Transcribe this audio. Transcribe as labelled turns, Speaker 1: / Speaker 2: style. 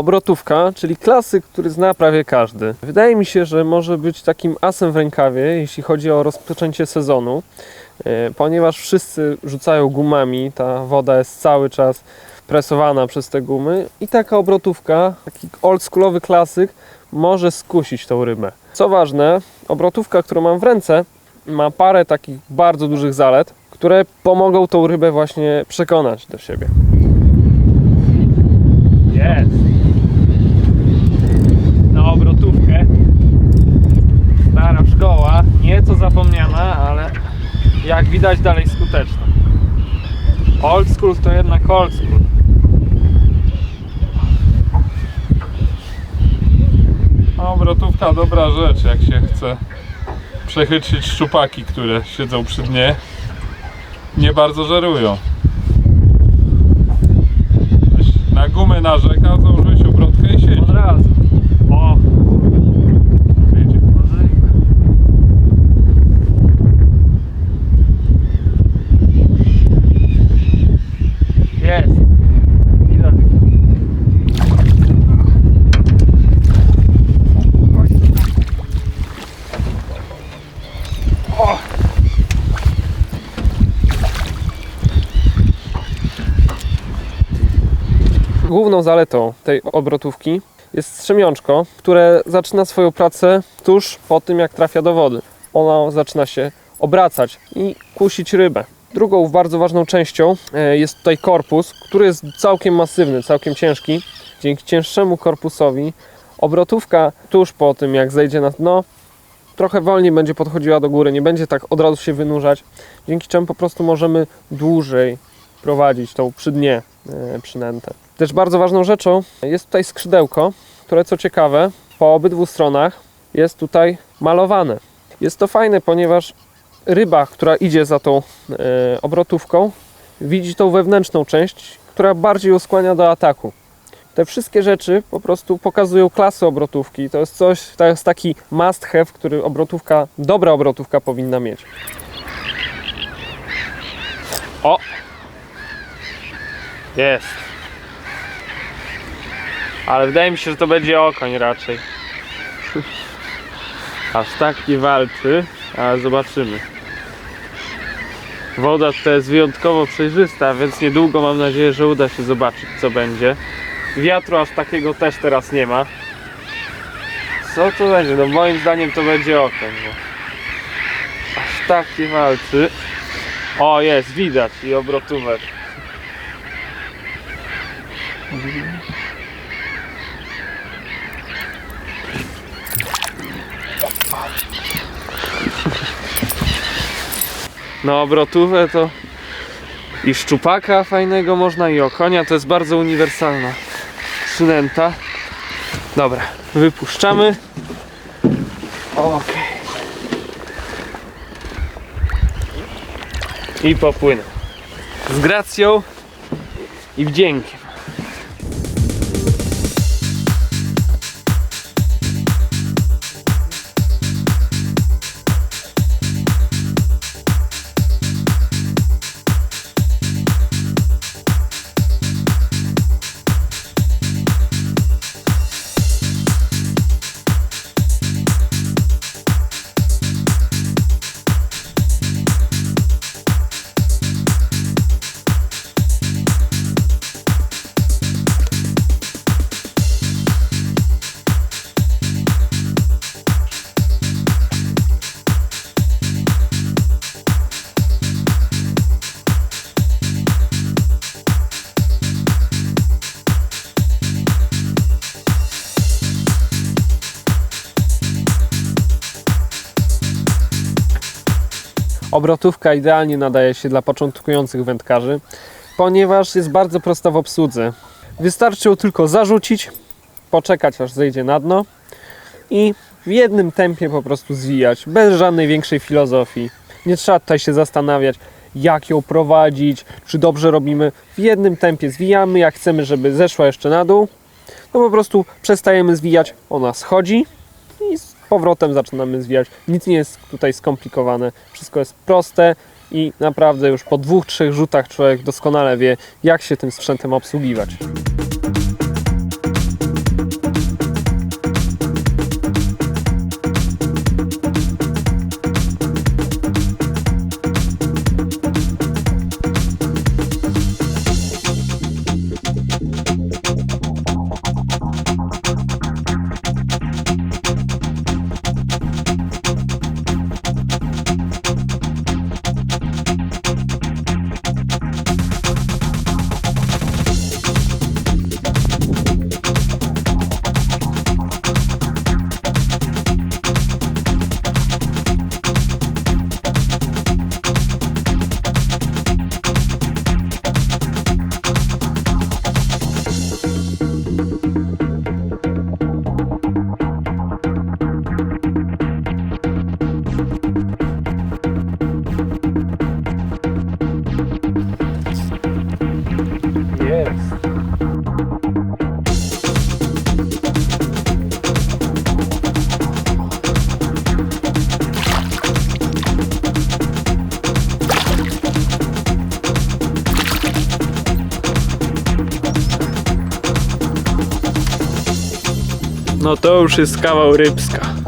Speaker 1: Obrotówka, czyli klasyk, który zna prawie każdy. Wydaje mi się, że może być takim asem w rękawie, jeśli chodzi o rozpoczęcie sezonu, e, ponieważ wszyscy rzucają gumami, ta woda jest cały czas presowana przez te gumy i taka obrotówka, taki oldschoolowy klasyk może skusić tą rybę. Co ważne, obrotówka, którą mam w ręce, ma parę takich bardzo dużych zalet, które pomogą tą rybę właśnie przekonać do siebie. Jest! Nieco zapomniana, ale jak widać dalej skuteczna. Old school to jednak old school.
Speaker 2: Obrotówka dobra rzecz, jak się chce przechytrzyć szczupaki, które siedzą przy dnie. Nie bardzo żerują. Na gumę narzekał, założyłeś obrotkę i siedzi.
Speaker 1: Od razu. O!
Speaker 2: Wiecie.
Speaker 1: Jest. Widać. O! Główną zaletą tej obrotówki jest strzemiączko, które zaczyna swoją pracę tuż po tym, jak trafia do wody. Ona zaczyna się obracać i kusić rybę. Drugą bardzo ważną częścią e, jest tutaj korpus, który jest całkiem masywny, całkiem ciężki. Dzięki cięższemu korpusowi obrotówka tuż po tym, jak zejdzie na dno, trochę wolniej będzie podchodziła do góry, nie będzie tak od razu się wynurzać, dzięki czemu po prostu możemy dłużej prowadzić tą przy dnie e, przynętę. Też bardzo ważną rzeczą jest tutaj skrzydełko, które co ciekawe po obydwu stronach jest tutaj malowane. Jest to fajne, ponieważ ryba, która idzie za tą e, obrotówką, widzi tą wewnętrzną część, która bardziej ją skłania do ataku. Te wszystkie rzeczy po prostu pokazują klasę obrotówki. To jest coś, to jest taki must have, który obrotówka, dobra obrotówka powinna mieć. O! Jest. Ale wydaje mi się, że to będzie okoń raczej. Aż tak nie walczy, ale zobaczymy. Woda tutaj jest wyjątkowo przejrzysta, więc niedługo mam nadzieję, że uda się zobaczyć co będzie. Wiatru aż takiego też teraz nie ma. Co to będzie? No moim zdaniem to będzie okoń. No. Aż tak nie walczy. O jest, widać i obrotówek. No obrotówę to i szczupaka fajnego można i okonia, to jest bardzo uniwersalna przynęta. Dobra, wypuszczamy. Okej. I popłynę. Z gracją i wdziękiem. Obrotówka idealnie nadaje się dla początkujących wędkarzy, ponieważ jest bardzo prosta w obsłudze. Wystarczy ją tylko zarzucić, poczekać aż zejdzie na dno i w jednym tempie po prostu zwijać, bez żadnej większej filozofii. Nie trzeba tutaj się zastanawiać, jak ją prowadzić, czy dobrze robimy. W jednym tempie zwijamy, jak chcemy, żeby zeszła jeszcze na dół, to po prostu przestajemy zwijać, ona schodzi i powrotem zaczynamy zwijać. Nic nie jest tutaj skomplikowane, wszystko jest proste i naprawdę już po dwóch, trzech rzutach człowiek doskonale wie, jak się tym sprzętem obsługiwać. Jest. No to już jest kawał rybska.